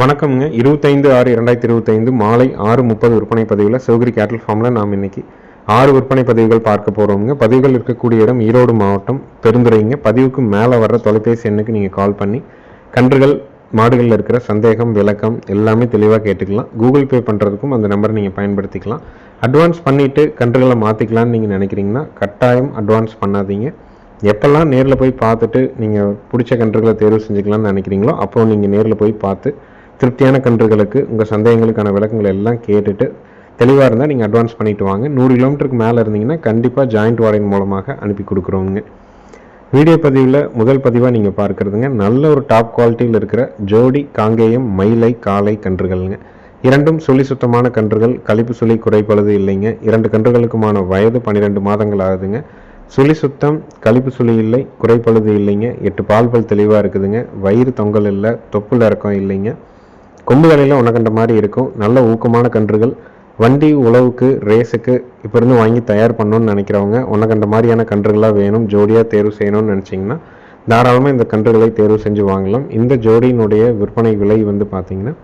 வணக்கம்ங்க. இருபத்தைந்து ஆறு இரண்டாயிரத்தி இருபத்தைந்து மாலை ஆறு முப்பது விற்பனை பதிவில் சிவகிரி கேட்டல் ஃபார்மில் நாம் இன்னைக்கு ஆறு விற்பனை பதிவுகள் பார்க்க போகிறோங்க பதிவுகள் இருக்கக்கூடிய இடம் ஈரோடு மாவட்டம் பெருந்துறைங்க. பதிவுக்கு மேலே வர்ற தொலைபேசி எண்ணுக்கு நீங்கள் கால் பண்ணி கன்றுகள் மாடுகளில் இருக்கிற சந்தேகம் விளக்கம் எல்லாமே தெளிவாக கேட்டுக்கலாம். கூகுள் பே பண்ணுறதுக்கும் அந்த நம்பரை நீங்கள் பயன்படுத்திக்கலாம். அட்வான்ஸ் பண்ணிவிட்டு கன்றுகளை மாற்றிக்கலான்னு நீங்கள் நினைக்கிறீங்கன்னா கட்டாயம் அட்வான்ஸ் பண்ணாதீங்க. எப்போல்லாம் நேரில் போய் பார்த்துட்டு நீங்கள் பிடிச்ச கன்றுகளை தேர்வு செஞ்சுக்கலாம்னு நினைக்கிறீங்களோ அப்போ நீங்கள் நேரில் போய் பார்த்து திருப்தியான கன்றுகளுக்கு உங்கள் சந்தேகங்களுக்கான விளக்கங்கள் எல்லாம் கேட்டுட்டு தெளிவாக இருந்தால் நீங்கள் அட்வான்ஸ் பண்ணிட்டு வாங்க. நூறு கிலோமீட்டருக்கு மேலே இருந்தீங்கன்னா கண்டிப்பாக ஜாயிண்ட் வாடகை மூலமாக அனுப்பி கொடுக்குறோங்க வீடியோ பதிவில் முதல் பதிவாக நீங்கள் பார்க்குறதுங்க. நல்ல ஒரு டாப் குவாலிட்டியில் இருக்கிற ஜோடி காங்கேயம் மயிலை காலை கன்றுகள்ங்க. இரண்டும் சுழி சுத்தமான கன்றுகள் கழிப்பு சுழி குறைப்பழுது இல்லைங்க. இரண்டு கன்றுகளுக்குமான வயது பன்னிரெண்டு மாதங்கள் ஆகுதுங்க. சுழி சுத்தம் கழிப்பு சுழி இல்லை குறைப்பழுது இல்லைங்க. எட்டு பால் பல் தெளிவாக இருக்குதுங்க. வயிறு தொங்கல் இல்லை தொப்புள் இறக்கம் இல்லைங்க. கொம்பு வேலையில் உனக்கண்ட மாதிரி இருக்கும். நல்ல ஊக்கமான கன்றுகள். வண்டி உழவுக்கு ரேஸுக்கு இப்போ இருந்து வாங்கி தயார் பண்ணணும்னு நினைக்கிறவங்க உனக்கண்ட மாதிரியான கன்றுகளாக வேணும் ஜோடியாக தேர்வு செய்யணும்னு நினச்சிங்கன்னா தாராளமாக இந்த கன்றுகளை தேர்வு செஞ்சு வாங்கலாம். இந்த ஜோடியினுடைய விற்பனை விலை வந்து பார்த்தீங்கன்னா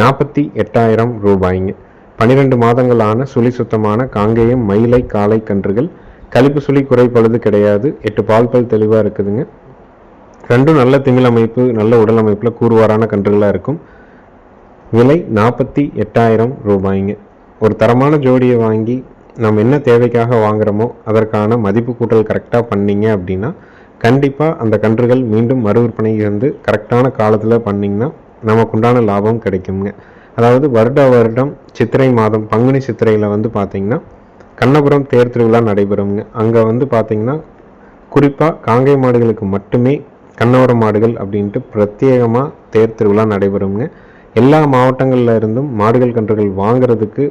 நாற்பத்தி எட்டாயிரம் ரூபாய்ங்க. பன்னிரெண்டு மாதங்களான சுழி சுத்தமான காங்கேயம் மயிலை காலை கன்றுகள். கழிப்பு சுழி குறைப்பழுது கிடையாது. எட்டு பால் பல் தெளிவாக இருக்குதுங்க. ரெண்டும் நல்ல திமிழ் அமைப்பு நல்ல உடல் அமைப்பில் கூறுவாரான கன்றுகளாக இருக்கும். விலை நாற்பத்தி எட்டாயிரம் ரூபாய்ங்க. ஒரு தரமான ஜோடியை வாங்கி நம்ம என்ன தேவைக்காக வாங்குறோமோ அதற்கான மதிப்பு கூட்டல் கரெக்டாக பண்ணிங்க அப்படின்னா கண்டிப்பாக அந்த கன்றுகள் மீண்டும் மறு விற்பனை இருந்து கரெக்டான காலத்தில் பண்ணிங்கன்னா நமக்குண்டான லாபம் கிடைக்குங்க அதாவது வருட வருடம் சித்திரை மாதம் பங்குனி சித்திரையில் வந்து பார்த்திங்கன்னா கண்ணபுரம் தேர் திருவிழா நடைபெறுங்க அங்கே வந்து பார்த்திங்கன்னா குறிப்பாக காங்கை மாடுகளுக்கு மட்டுமே கண்ணவரம் மாடுகள் அப்படின்ட்டு பிரத்யேகமாக தேர் திருவிழா நடைபெறுங்க எல்லா மாவட்டங்களில் இருந்தும் மாடுகள் கன்றுகள் வாங்குறதுக்கு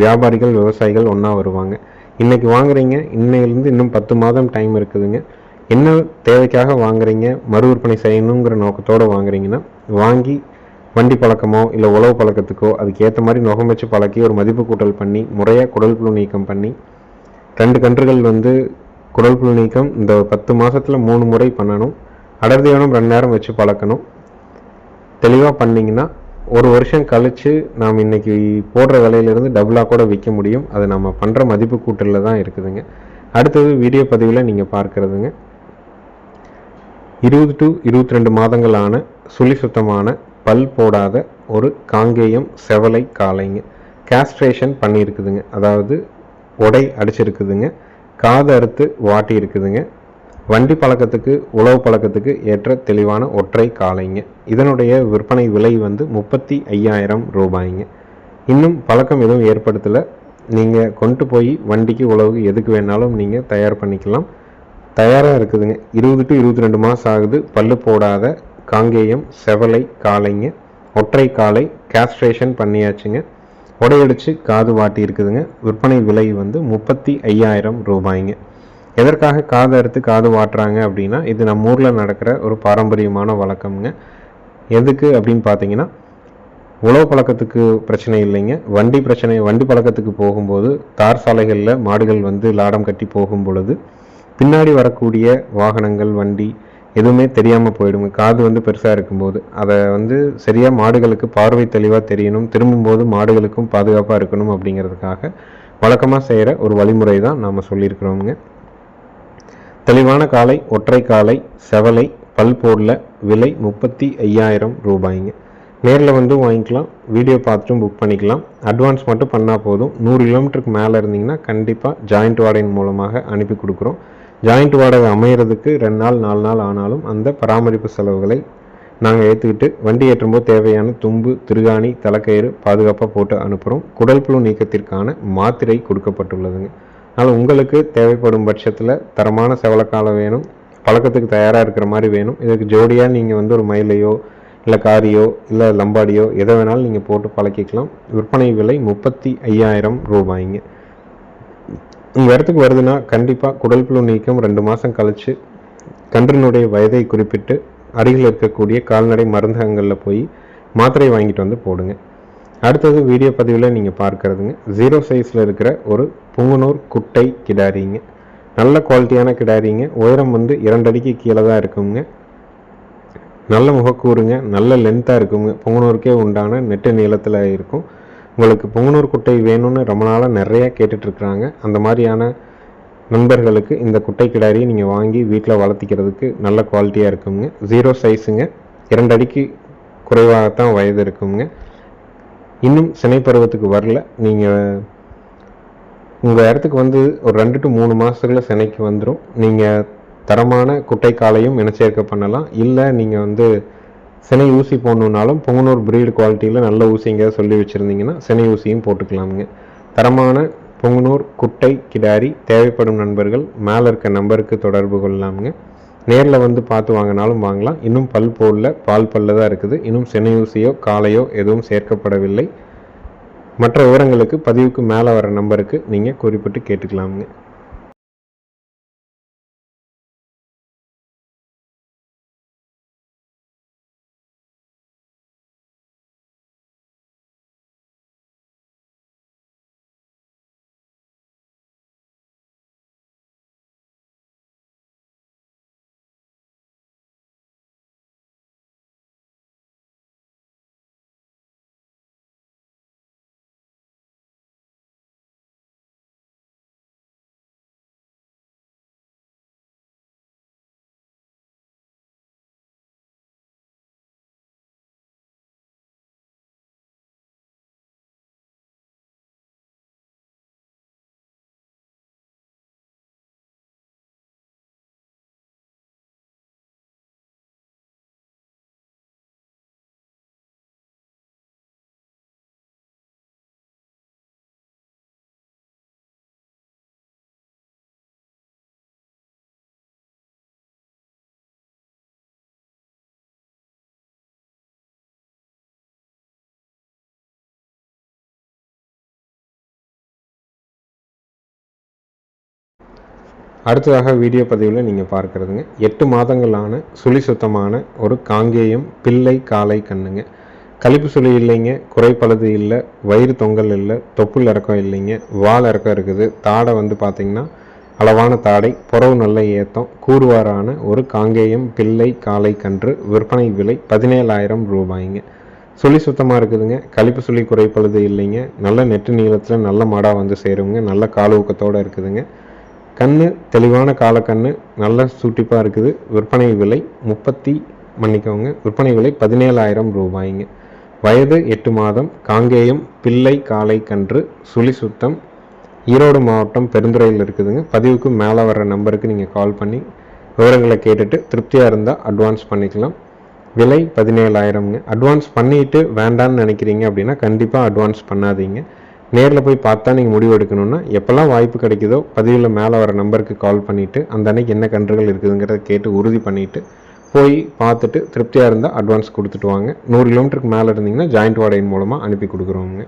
வியாபாரிகள் விவசாயிகள் ஒன்றா வருவாங்க. இன்றைக்கி வாங்குறீங்க இன்னையிலேருந்து இன்னும் பத்து மாதம் டைம் இருக்குதுங்க. என்ன தேவைக்காக வாங்குறீங்க மறு விற்பனை செய்யணுங்கிற நோக்கத்தோடு வாங்குறீங்கன்னா வாங்கி வண்டி பழக்கமோ இல்லை உழவு பழக்கத்துக்கோ அதுக்கு ஏற்ற மாதிரி நுகம் வச்சு பழக்கி ஒரு மதிப்பு கூட்டல் பண்ணி முறையாக குடல் புழு நீக்கம் பண்ணி ரெண்டு கன்றுகள் வந்து குடல் புழு நீக்கம் இந்த பத்து மாதத்தில் மூணு முறை பண்ணணும். அடர்த்தியானம் ரெண்டு நேரம் வச்சு பழக்கணும். தெளிவாக பண்ணிங்கன்னா ஒரு வருஷம் கழித்து நாம் இன்னைக்கு போடுற விலையிலேருந்து டபுளாக கூட விற்க முடியும். அது நம்ம பண்ணுற மதிப்பு கூட்டலில் தான் இருக்குதுங்க. அடுத்தது வீடியோ பதிவில் நீங்கள் பார்க்குறதுங்க. இருபது டு இருபத்தி ரெண்டு மாதங்களான சுழி சுத்தமான பல் போடாத ஒரு காங்கேயம் செவலை காளைங்க. கேஸ்ட்ரேஷன் பண்ணியிருக்குதுங்க. அதாவது உடை அடிச்சிருக்குதுங்க. காது அறுத்து வாட்டி இருக்குதுங்க வண்டி பழக்கத்துக்கு உழவு பழக்கத்துக்கு ஏற்ற தெளிவான ஒற்றை காளைங்க இதனுடைய விற்பனை விலை வந்து முப்பத்தி ஐயாயிரம் ரூபாய்ங்க. இன்னும் பழக்கம் எதுவும் ஏற்படுத்தலை. நீங்கள் கொண்டு போய் வண்டிக்கு உழவுக்கு எதுக்கு வேணாலும் நீங்கள் தயார் பண்ணிக்கலாம். தயாராக இருக்குதுங்க. இருபது டு இருபத்தி ரெண்டு மாதம் ஆகுது. பல்லு போடாத காங்கேயம் செவலை காளைங்க ஒற்றை காளை கேஸ்ட்ரேஷன் பண்ணியாச்சுங்க. உடையடிச்சு காது வாட்டி இருக்குதுங்க. விற்பனை விலை வந்து முப்பத்தி ஐயாயிரம் ரூபாய்ங்க. எதற்காக காது அறுத்து காது வாட்டுறாங்க அப்படின்னா இது நம்ம ஊரில் நடக்கிற ஒரு பாரம்பரியமான வழக்கம்ங்க. எதுக்கு அப்படின்னு பார்த்தீங்கன்னா உழவு பழக்கத்துக்கு பிரச்சனை இல்லைங்க. வண்டி பிரச்சனை வண்டி பழக்கத்துக்கு போகும்போது தார் சாலைகளில் மாடுகள் வந்து லாடம் கட்டி போகும் பொழுது பின்னாடி வரக்கூடிய வாகனங்கள் வண்டி எதுவுமே தெரியாமல் போயிடுங்க. காது வந்து பெருசாக இருக்கும்போது. அதை வந்து சரியாக மாடுகளுக்கு பார்வை தெளிவாக தெரியணும். திரும்பும்போது மாடுகளுக்கும் பாதுகாப்பாக இருக்கணும் அப்படிங்கிறதுக்காக வழக்கமாக செய்கிற ஒரு வழிமுறை தான் நாம் சொல்லியிருக்கிறோங்க தெளிவான காலை ஒற்றை காலை செவலை பல் போடல விலை முப்பத்தி ஐயாயிரம் ரூபாய்ங்க. நேரில் வந்து வாங்கிக்கலாம் வீடியோ பார்த்துட்டும் புக் பண்ணிக்கலாம். அட்வான்ஸ் மட்டும் பண்ணால் போதும். நூறு கிலோமீட்டருக்கு மேலே இருந்தீங்கன்னா கண்டிப்பாக ஜாயிண்ட் வாடகையின் மூலமாக அனுப்பி கொடுக்குறோம். ஜாயிண்ட் வாடகை அமையிறதுக்கு ரெண்டு நாள் நாலு நாள் ஆனாலும் அந்த பராமரிப்பு செலவுகளை நாங்கள் ஏற்றுக்கிட்டு வண்டி ஏற்றும்போது தேவையான தும்பு திருகாணி தலைக்கயிறு பாதுகாப்பாக போட்டு அனுப்புகிறோம் குடல் புழு நீக்கத்திற்கான மாத்திரை கொடுக்கப்பட்டுள்ளதுங்க. அதனால் உங்களுக்கு தேவைப்படும் பட்சத்தில் தரமான செவலக்காலம் வேணும். பழக்கத்துக்கு தயாராக இருக்கிற மாதிரி வேணும். இதுக்கு ஜோடியாக நீங்கள் வந்து ஒரு மயிலையோ இல்லை காரியோ இல்லை லம்பாடியோ எதை வேணாலும் நீங்கள் போட்டு பழக்கிக்கலாம். விற்பனை விலை முப்பத்தி ஐயாயிரம் ரூபாய்ங்க. உங்கள் இடத்துக்கு வருதுன்னா கண்டிப்பாக குடல் புழு நீக்கம் ரெண்டு மாதம் கழித்து கன்றினுடைய வயதை குறிப்பிட்டு அருகில் இருக்கக்கூடிய கால்நடை மருந்தகங்களில் போய் மாத்திரை வாங்கிட்டு வந்து போடுங்க. அடுத்தது வீடியோ பதிவில் நீங்கள் பார்க்குறதுங்க. ஜீரோ சைஸில் இருக்கிற ஒரு புங்குனூர் குட்டை கிடாரிங்க. நல்ல குவாலிட்டியான கிடாரிங்க. உயரம் வந்து இரண்டடிக்கு கீழே தான் இருக்குங்க. நல்ல முகக்கூறுங்க. நல்ல லென்த்தாக இருக்குங்க. பொங்கனூருக்கே உண்டான நெட்டு நீளத்தில் இருக்கும். உங்களுக்கு பொங்கனூர் குட்டை வேணும்னு ரொம்ப நாளாக நிறையா கேட்டுட்ருக்குறாங்க. அந்த மாதிரியான நண்பர்களுக்கு இந்த குட்டை கிடாரியை நீங்கள் வாங்கி வீட்டில் வளர்த்திக்கிறதுக்கு நல்ல குவாலிட்டியாக இருக்குங்க. ஜீரோ சைஸுங்க இரண்டு அடிக்கு குறைவாகத்தான் வயது இருக்குங்க. இன்னும் சினை பருவத்துக்கு வரல. நீங்கள் உங்கள் இடத்துக்கு வந்து ஒரு ரெண்டு டு மூணு மாதத்துக்குள்ள சினைக்கு வந்துடும் நீங்கள் தரமான குட்டை காலையும் இனச்சேர்க்கை பண்ணலாம். இல்லை நீங்கள் வந்து சினை ஊசி போடணுன்னாலும் பொங்கனூர் பிரீடு குவாலிட்டியில் நல்ல ஊசிங்க சொல்லி வச்சுருந்தீங்கன்னா சினை ஊசியும் போட்டுக்கலாமுங்க. தரமான பொங்கனூர் குட்டை கிடாரி தேவைப்படும் நண்பர்கள் மேலே இருக்க நம்பருக்கு தொடர்பு கொள்ளலாமுங்க. நேரில் வந்து பார்த்து வாங்கினாலும் வாங்கலாம். இன்னும் பல் போடல. பால் பல்ல தான் இருக்குது. இன்னும் செனையூசியோ ஊசியோ காலையோ எதுவும் சேர்க்கப்படவில்லை. மற்ற விவரங்களுக்கு பதிவுக்கு மேலே வர நம்பருக்கு நீங்கள் குறிப்பிட்டு கேட்டுக்கலாமுங்க. அடுத்ததாக வீடியோ பதிவில் நீங்கள் பார்க்குறதுங்க. எட்டு மாதங்களான சுழி சுத்தமான ஒரு காங்கேயம் பிள்ளை காலை கண்ணுங்க. கழிப்பு சுழி இல்லைங்க குறைப்பழுது இல்லை வயிறு தொங்கல் இல்லை தொப்புள் இறக்கம் இல்லைங்க வால் இறக்கம் இருக்குது. தாடை வந்து பார்த்திங்கன்னா அளவான தாடை புறவு நல்ல ஏத்தம் கூறுவாரான ஒரு காங்கேயம் பிள்ளை காலை கன்று விற்பனை விலை பதினேழாயிரம் ரூபாய்ங்க. சுழி சுத்தமாக இருக்குதுங்க. கழிப்பு சுழி குறைப்பழுது இல்லைங்க. நல்ல நெட்டு நீளத்தில் நல்ல மாடாக வந்து சேருங்க. நல்ல கால ஊக்கத்தோடு இருக்குதுங்க. கண்ணு தெளிவான காலக்கண்ணு நல்ல சூட்டிப்பாக இருக்குது. விற்பனை விலை முப்பத்தி மன்னிக்கோங்க விற்பனை விலை பதினேழாயிரம் ரூபாய்ங்க. வயது எட்டு மாதம் காங்கேயம் பிள்ளை காளை கன்று சுழி சுத்தம் ஈரோடு மாவட்டம் பெருந்துறையில் இருக்குதுங்க. பதிவுக்கு மேலே வர்ற நம்பருக்கு நீங்கள் கால் பண்ணி விவரங்களை கேட்டுட்டு திருப்தியாக இருந்தால் அட்வான்ஸ் பண்ணிக்கலாம். விலை பதினேழாயிரம்ங்க. அட்வான்ஸ் பண்ணிவிட்டு வேண்டான்னு நினைக்கிறீங்க அப்படின்னா கண்டிப்பாக அட்வான்ஸ் பண்ணாதீங்க. நேரில் போய் பார்த்தா நீங்கள் முடிவு எடுக்கணும்னா எப்போல்லாம் வாய்ப்பு கிடைக்குதோ பதிவில் மேலே வர நம்பருக்கு கால் பண்ணிவிட்டு அந்த அன்னைக்கு என்ன கன்றுகள் இருக்குதுங்கிறத கேட்டு உறுதி பண்ணிவிட்டு போய் பார்த்துட்டு திருப்தியாக இருந்தால் அட்வான்ஸ் கொடுத்துட்டு வாங்க. நூறு கிலோமீட்டருக்கு மேலே இருந்தீங்கன்னா ஜாயிண்ட் வாடகையின் மூலமாக அனுப்பி கொடுக்குறோங்க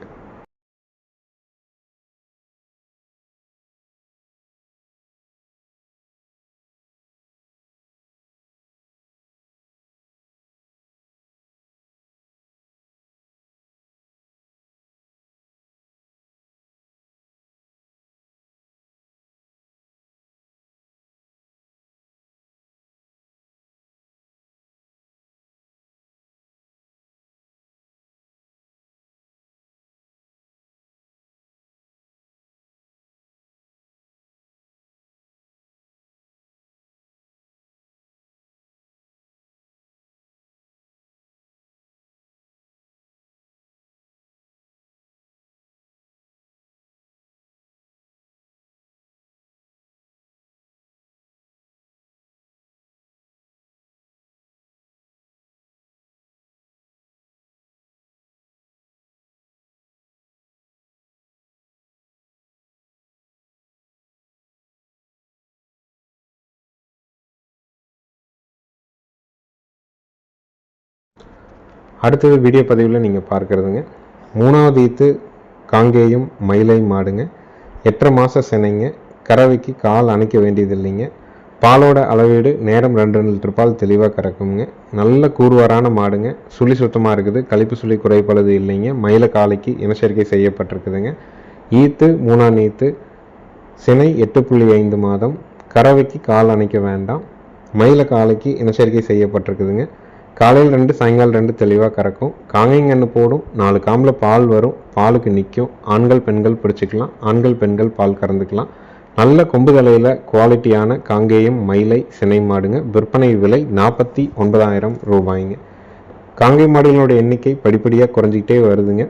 அடுத்தது வீடியோ பதிவில் நீங்கள் பார்க்குறதுங்க. மூணாவது ஈத்து காங்கேயும் மயிலை மாடுங்க. எட்டரை மாத சினைங்க கறவைக்கு கால் அணைக்க வேண்டியது இல்லைங்க பாலோட அளவீடு நேரம் ரெண்டு ரெண்டு லிட்டர் பால் தெளிவாக கறக்குங்க. நல்ல கூறுவாரான மாடுங்க. சுழி சுத்தமாக இருக்குது. கழிப்பு சுழி குறைப்பழுது இல்லைங்க. மயில காலைக்கு இனச்சேர்க்கை செய்யப்பட்டிருக்குதுங்க. ஈத்து மூணாம் ஈத்து சினை எட்டு புள்ளி ஐந்து மாதம். கறவைக்கு கால் அணைக்க வேண்டாம். மயில காலைக்கு இனச்சேர்க்கை செய்யப்பட்டிருக்குதுங்க. காலையில் ரெண்டு சாயங்காலம் ரெண்டு தெளிவாக கறக்கும். காங்கைங்கன்று போடும். நாலு காம்பில் பால் வரும். பாலுக்கு நிற்கும் ஆண்கள் பெண்கள் பிடிச்சிக்கலாம். ஆண்கள் பெண்கள் பால் கறந்துக்கலாம். நல்ல கொம்பு தலையில் குவாலிட்டியான காங்கேயம் மயிலை சினை மாடுங்க. விற்பனை விலை நாற்பத்தி ஒன்பதாயிரம் ரூபாய்ங்க. காங்கை மாடுகளோட எண்ணிக்கை படிப்படியாக குறைஞ்சிக்கிட்டே வருதுங்க.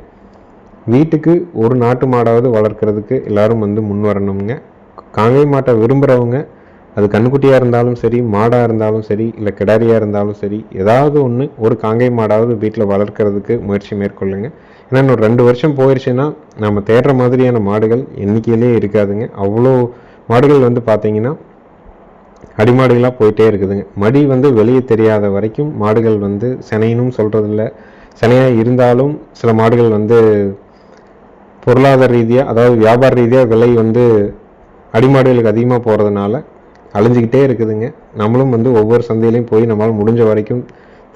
வீட்டுக்கு ஒரு நாட்டு மாடாவது வளர்க்குறதுக்கு எல்லாரும் வந்து முன் வரணுங்க காங்கை மாட்டை விரும்புகிறவங்க அது கண்ணுக்குட்டியாக இருந்தாலும் சரி மாடாக இருந்தாலும் சரி இல்லை கிடாரியாக இருந்தாலும் சரி ஏதாவது ஒன்று ஒரு காங்கை மாடாவது வீட்டில் வளர்க்குறதுக்கு முயற்சி மேற்கொள்ளுங்க. ஏன்னா இன்னும் ரெண்டு வருஷம் போயிடுச்சுன்னா நம்ம தேடுற மாதிரியான மாடுகள் எண்ணிக்கையிலே இருக்காதுங்க. அவ்வளோ மாடுகள் வந்து பார்த்தீங்கன்னா அடிமாடுகளாக போயிட்டே இருக்குதுங்க. மடி வந்து வெளியே தெரியாத வரைக்கும் மாடுகள் வந்து சினையினும் சொல்கிறதில்ல சினையாக இருந்தாலும் சில மாடுகள் வந்து பொருளாதார ரீதியாக அதாவது வியாபார ரீதியாக விலை வந்து அடிமாடுகளுக்கு அதிகமாக போகிறதுனால அழிஞ்சிக்கிட்டே இருக்குதுங்க. நம்மளும் வந்து ஒவ்வொரு சந்தையிலையும் போய் நம்மளால் முடிஞ்ச வரைக்கும்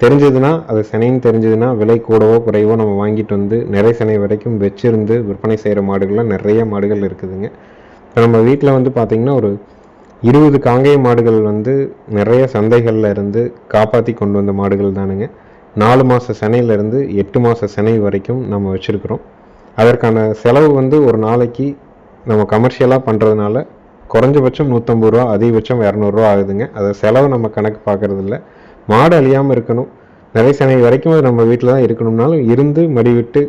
தெரிஞ்சதுன்னா அது சினைன்னு தெரிஞ்சதுன்னா விலை கூடவோ குறைவோ நம்ம வாங்கிட்டு வந்து நிறைய சினை வரைக்கும் வச்சிருந்து விற்பனை செய்கிற மாடுகள்லாம் நிறைய மாடுகள் இருக்குதுங்க. இப்போ நம்ம வீட்டில் வந்து பார்த்திங்கன்னா ஒரு இருபது காங்கேய மாடுகள் வந்து நிறைய சந்தைகளில் இருந்து காப்பாற்றி கொண்டு வந்த மாடுகள் தானுங்க. நாலு மாத சினையிலேருந்து எட்டு மாத சினை வரைக்கும் நம்ம வச்சுருக்குறோம். அதற்கான செலவு வந்து ஒரு நாளைக்கு நம்ம கமர்ஷியலாக பண்ணுறதுனால குறைஞ்சபட்சம் நூற்றம்பது ரூபா அதிகபட்சம் இரநூறுவா ஆகுதுங்க. அதை செலவு நம்ம கணக்கு பார்க்கறது இல்லை மாடு அழியாமல் இருக்கணும். நிறைய சனை வரைக்கும் நம்ம வீட்டில் தான் இருக்கணும்னாலும் இருந்து மடி விட்டு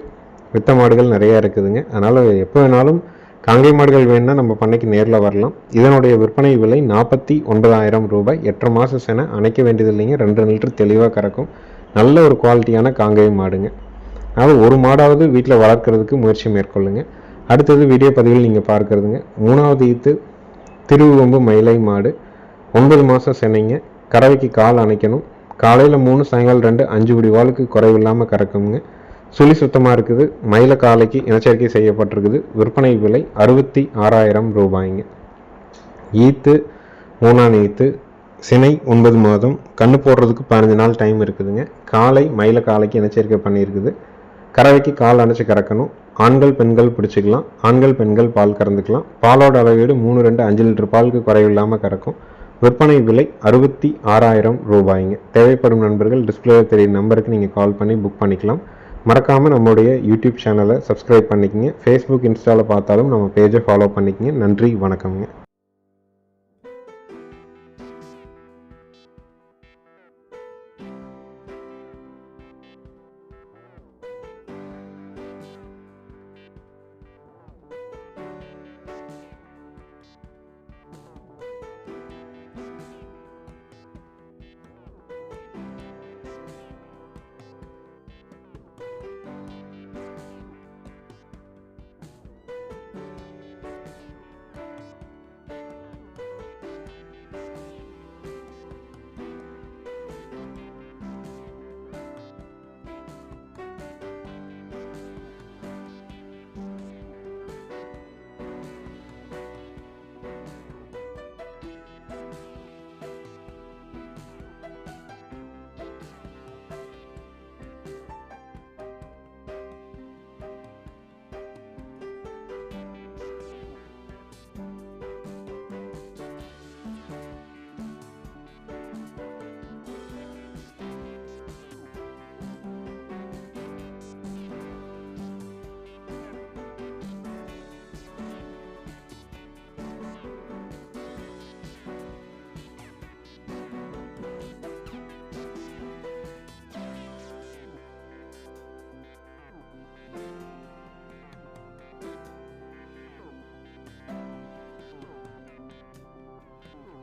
வித்த மாடுகள் நிறையா இருக்குதுங்க. அதனால் எப்போ வேணாலும் காங்கை மாடுகள் வேணும்னா நம்ம பண்ணைக்கு நேரில் வரலாம். இதனுடைய விற்பனை விலை நாற்பத்தி ஒன்பதாயிரம் ரூபாய். எட்டரை மாதம் சென. அணைக்க வேண்டியது இல்லைங்க. ரெண்டு லிட்டர் தெளிவாக கறக்கும். நல்ல ஒரு குவாலிட்டியான காங்கை மாடுங்க. அதனால் ஒரு மாடாவது வீட்டில் வளர்க்குறதுக்கு முயற்சி மேற்கொள்ளுங்க. அடுத்தது வீடியோ பதிவில் நீங்கள் பார்க்குறதுங்க. மூணாவது ஈத்து திருவுவம்பு மயிலை மாடு ஒன்பது மாதம் சென்னைங்க. கறவைக்கு கால் அணைக்கணும். காலையில் மூணு சாயங்காலம் ரெண்டு அஞ்சு குடி வாளுக்கு குறைவில்லாமல் கறக்குங்க சுழி சுத்தமாக இருக்குது. மயில காலைக்கு இனச்சேர்க்கை செய்யப்பட்டிருக்குது. விற்பனை விலை அறுபத்தி ஆறாயிரம் ரூபாய்ங்க. ஈத்து மூணாம் ஈத்து சினை ஒன்பது மாதம் கண்ணு போடுறதுக்கு பதினஞ்சு நாள் டைம் இருக்குதுங்க. காலை மயில காலைக்கு இனச்சேர்க்கை பண்ணியிருக்குது. கறவைக்கு கால் அணைச்சி கறக்கணும். ஆண்கள் பெண்கள் பிடிச்சிக்கலாம். ஆண்கள் பெண்கள் பால் கறந்துக்கலாம். பாலோட அளவீடு மூணு ரெண்டு அஞ்சு லிட்டர் பாலுக்கு குறைவில்லாமல் கறக்கும். விற்பனை விலை அறுபத்தி ஆறாயிரம் ரூபாய்ங்க. தேவைப்படும் நண்பர்கள் டிஸ்பிளேல தெரியும் நம்பருக்கு நீங்கள் கால் பண்ணி புக் பண்ணிக்கலாம். மறக்காமல் நம்மளுடைய யூடியூப் சேனலை சப்ஸ்கிரைப் பண்ணிக்கங்க. ஃபேஸ்புக் இன்ஸ்டாவில் பார்த்தாலும் நம்ம பேஜை ஃபாலோ பண்ணிக்கங்க. நன்றி வணக்கம்ங்க.